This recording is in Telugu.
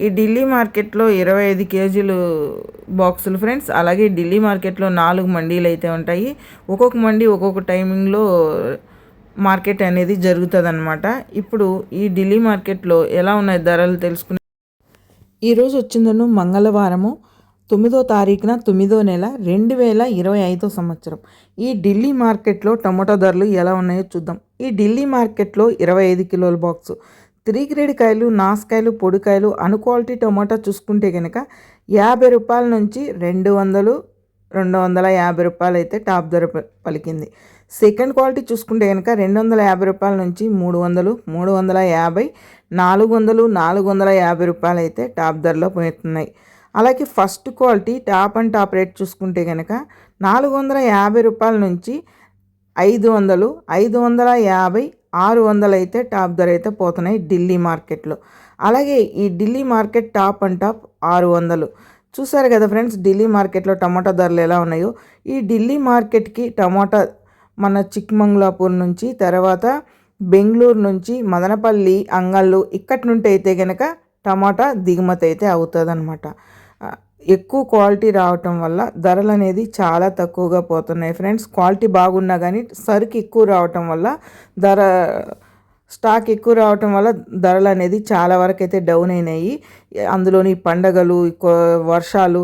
ఈ ఢిల్లీ మార్కెట్లో ఇరవై ఐదు కేజీలు బాక్సులు ఫ్రెండ్స్ అలాగే ఢిల్లీ మార్కెట్లో నాలుగు మండీలు అయితే ఉంటాయి. ఒక్కొక్క మండీ ఒక్కొక్క టైమింగ్లో మార్కెట్ అనేది జరుగుతుంది ఇప్పుడు ఈ ఢిల్లీ మార్కెట్లో ఎలా ఉన్నాయి ధరలు తెలుసుకునే ఈరోజు వచ్చిందను మంగళవారము తొమ్మిదో తారీఖున తొమ్మిదో నెల రెండు వేల ఇరవై ఐదో సంవత్సరం. ఈ ఢిల్లీ మార్కెట్లో టమోటా ధరలు ఎలా ఉన్నాయో చూద్దాం. ఈ ఢిల్లీ మార్కెట్లో ఇరవై ఐదు కిలోల బాక్సు త్రీ గ్రేడ్ కాయలు నాసుకాయలు పొడికాయలు అన్క్వాలిటీ క్వాలిటీ చూసుకుంటే కనుక యాభై రూపాయల నుంచి రెండు వందలు రెండు వందల యాభై రూపాయలు అయితే టాప్ ధర పలికింది. సెకండ్ క్వాలిటీ చూసుకుంటే కనుక రెండు వందల యాభై రూపాయల నుంచి మూడు వందలు మూడు వందల యాభై నాలుగు వందలు నాలుగు వందల యాభై రూపాయలు అయితే టాప్ ధరలో పోతున్నాయి. అలాగే first quality top and top rate చూసుకుంటే కనుక నాలుగు వందల యాభై రూపాయల నుంచి ఐదు వందలు ఐదు వందల యాభై ఆరు వందలు అయితే టాప్ ధర అయితే పోతున్నాయి ఢిల్లీ మార్కెట్లో. అలాగే ఈ Delhi market top and top ఆరు వందలు. చూసారు కదా ఫ్రెండ్స్ ఢిల్లీ మార్కెట్లో టమాటా ధరలు ఎలా ఉన్నాయో? ఈ ఢిల్లీ మార్కెట్కి టమాటా మన చిక్మంగళాపూర్ నుంచి తర్వాత బెంగళూరు నుంచి మదనపల్లి అంగళ్ళు ఇక్కడి నుండి అయితే కనుక టమాటా దిగుమతి అయితే అవుతుంది అనమాట ఎక్కువ క్వాలిటీ రావటం వల్ల ధరలు అనేది చాలా తక్కువగా పోతున్నాయి ఫ్రెండ్స్. క్వాలిటీ బాగున్నా కానీ సరుకు ఎక్కువ రావటం వల్ల ధర స్టాక్ ఎక్కువ రావటం వల్ల ధరలు అనేది చాలా వరకు అయితే డౌన్ అయినాయి. అందులోని పండగలు వర్షాలు